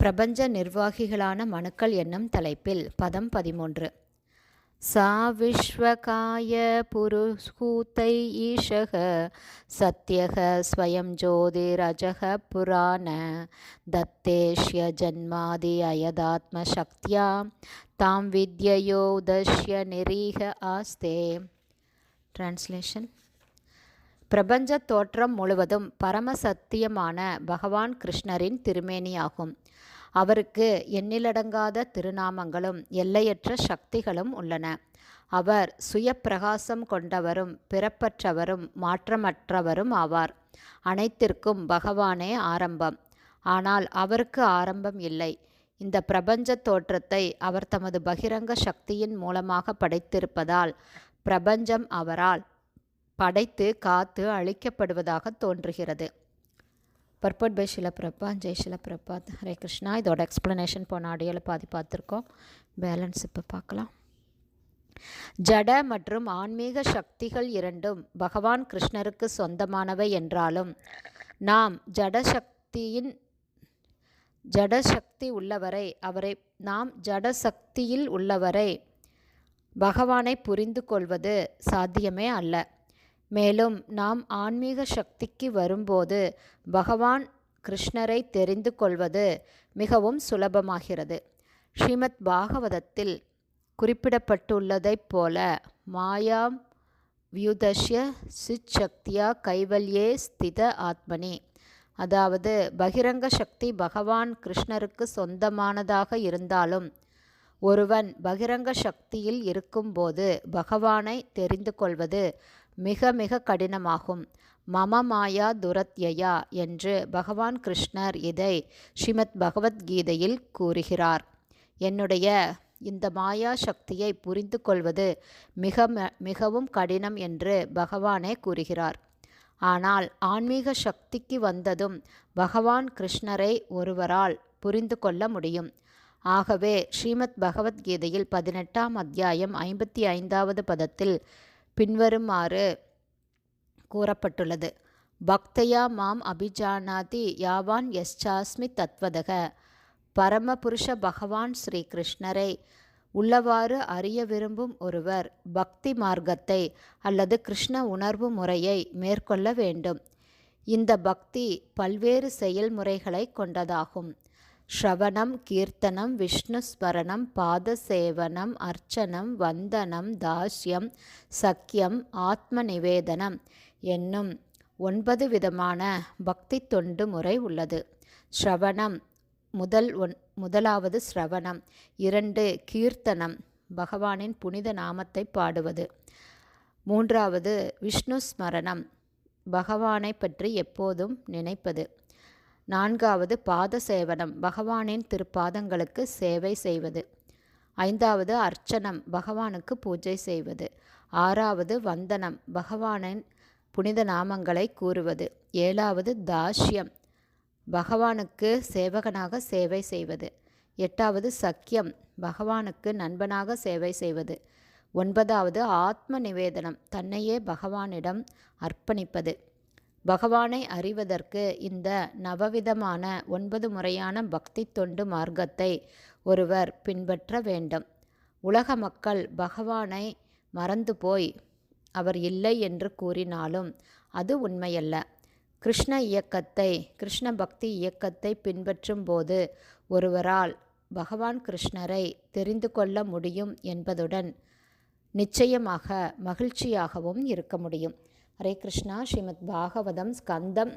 பிரபஞ்ச நிர்வாகிகளான மனுக்கள் என்னும் தலைப்பில் பதம் பதிமூன்று. சா விஸ்வகாய புருஸ்கூத்தை ஈஷக சத்யக ஸ்வயம் ஜோதிரஜக புராண தத்தேஷ்ய ஜன்மாதி அயதாத்ம சக்தியா தாம் வித்யோதஷ்ய நிரீக ஆஸ்தே. டிரான்ஸ்லேஷன் பிரபஞ்ச தோற்றம் முழுவதும் பரம சத்தியமான பகவான் கிருஷ்ணரின் திருமேனியாகும். அவருக்கு எண்ணிலடங்காத திருநாமங்களும் எல்லையற்ற சக்திகளும் உள்ளன. அவர் சுய பிரகாசம் கொண்டவரும் பிறப்பற்றவரும் மாற்றமற்றவரும் ஆவார். அனைத்திற்கும் பகவானே ஆரம்பம். ஆனால் அவருக்கு ஆரம்பம் இல்லை. இந்த பிரபஞ்ச தோற்றத்தை அவர் தமது பகிரங்க சக்தியின் மூலமாக படைத்திருப்பதால் பிரபஞ்சம் அவரால் படைத்து காத்து அழிக்கப்படுவதாக தோன்றுகிறது. பர்பட் பை ஷிலப்பிரப்பா ஜெய் ஷிலப்பிரபாத் ஹரே கிருஷ்ணா. இதோட எக்ஸ்ப்ளனேஷன் போன ஆடியோவில் பாதி பார்த்துருக்கோம். பேலன்ஸ் இப்போ பார்க்கலாம். ஜட மற்றும் ஆன்மீக சக்திகள் இரண்டும் பகவான் கிருஷ்ணருக்கு சொந்தமானவை என்றாலும் நாம் ஜடசக்தியின் ஜடசக்தி உள்ளவரை அவரை நாம் ஜடசக்தியில் உள்ளவரை பகவானை புரிந்து கொள்வது சாத்தியமே அல்ல. மேலும் நாம் ஆன்மீக சக்திக்கு வரும்போது பகவான் கிருஷ்ணரை தெரிந்து கொள்வது மிகவும் சுலபமாகிறது. ஸ்ரீமத் பாகவதத்தில் குறிப்பிடப்பட்டுள்ளதைப் போல மாயாம் வியுதஷ்ய சிச்சக்தியா கைவல்யே ஸ்தித ஆத்மனி. அதாவது பகிரங்க சக்தி பகவான் கிருஷ்ணருக்கு சொந்தமானதாக இருந்தாலும் ஒருவன் பகிரங்க சக்தியில் இருக்கும்போது பகவானை தெரிந்து கொள்வது மிக மிக கடினமாகும். மம மாயா துரத்யயா என்று பகவான் கிருஷ்ணர் இதை ஸ்ரீமத் பகவத்கீதையில் கூறுகிறார். என்னுடைய இந்த மாயா சக்தியை புரிந்து கொள்வது மிக மிகவும் கடினம் என்று பகவானே கூறுகிறார். ஆனால் ஆன்மீக சக்திக்கு வந்ததும் பகவான் கிருஷ்ணரை ஒருவரால் புரிந்து கொள்ள முடியும். ஆகவே ஸ்ரீமத் பகவத்கீதையில் பதினெட்டாம் அத்தியாயம் ஐம்பத்தி ஐந்தாவது பதத்தில் பின்வருமாறு கூறப்பட்டுள்ளது. பக்தையா மாம் அபிஜானாதி யாவான் எஸ்சாஸ்மி தத்வதக. பரமபுருஷ பகவான் ஸ்ரீ கிருஷ்ணரை உள்ளவாறு அறிய விரும்பும் ஒருவர் பக்தி மார்க்கத்தை அல்லது கிருஷ்ண உணர்வு முறையை மேற்கொள்ள வேண்டும். இந்த பக்தி பல்வேறு செயல்முறைகளை கொண்டதாகும். ஸ்ரவணம் கீர்த்தனம் விஷ்ணுஸ்மரணம் பாதசேவனம் அர்ச்சனம் வந்தனம் தாஸ்யம் சக்கியம் ஆத்ம நிவேதனம் என்னும் ஒன்பது விதமான பக்தி தொண்டு முறை உள்ளது. ஸ்ரவணம் முதல் ஒன் முதலாவது ஸ்ரவணம் இரண்டு கீர்த்தனம் பகவானின் புனித நாமத்தை பாடுவது. மூன்றாவது விஷ்ணு ஸ்மரணம் பகவானை பற்றி எப்போதும் நினைப்பது. நான்காவது பாத சேவனம் பகவானின் திருப்பாதங்களுக்கு சேவை செய்வது. ஐந்தாவது அர்ச்சனம் பகவானுக்கு பூஜை செய்வது. ஆறாவது வந்தனம் பகவானின் புனித நாமங்களை கூறுவது. ஏழாவது தாஷ்யம் பகவானுக்கு சேவகனாக சேவை செய்வது. எட்டாவது சக்கியம் பகவானுக்கு நண்பனாக சேவை செய்வது. ஒன்பதாவது ஆத்ம நிவேதனம் தன்னையே பகவானிடம் அர்ப்பணிப்பது. பகவானை அறிவதற்கு இந்த நவவிதமான ஒன்பது முறையான பக்தி தொண்டு மார்க்கத்தை ஒருவர் பின்பற்ற வேண்டும். உலக மக்கள் பகவானை மறந்து போய் அவர் இல்லை என்று கூறினாலும் அது உண்மையல்ல. கிருஷ்ண இயக்கத்தை கிருஷ்ண பக்தி இயக்கத்தை பின்பற்றும் போது ஒருவரால் பகவான் கிருஷ்ணரை தெரிந்து கொள்ள முடியும் என்பதுடன் நிச்சயமாக மகிழ்ச்சியாகவும் இருக்க முடியும். ஹரே கிருஷ்ணா ஸ்ரீமத் பாகவதம் ஸ்கந்தம்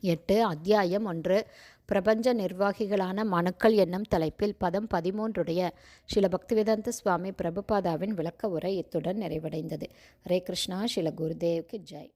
எட்டு அத்தியாயம் ஒன்று. பிரபஞ்ச நிர்வாகிகளான மனுக்கள் என்னும் தலைப்பில் பதம் பதிமூன்றுடைய ஸ்ரீல பக்திவேதாந்த சுவாமி பிரபுபாதாவின் விளக்க உரை இத்துடன் நிறைவடைந்தது. ஹரே கிருஷ்ணா ஸ்ரீல குருதேவ்க்கு ஜெய்.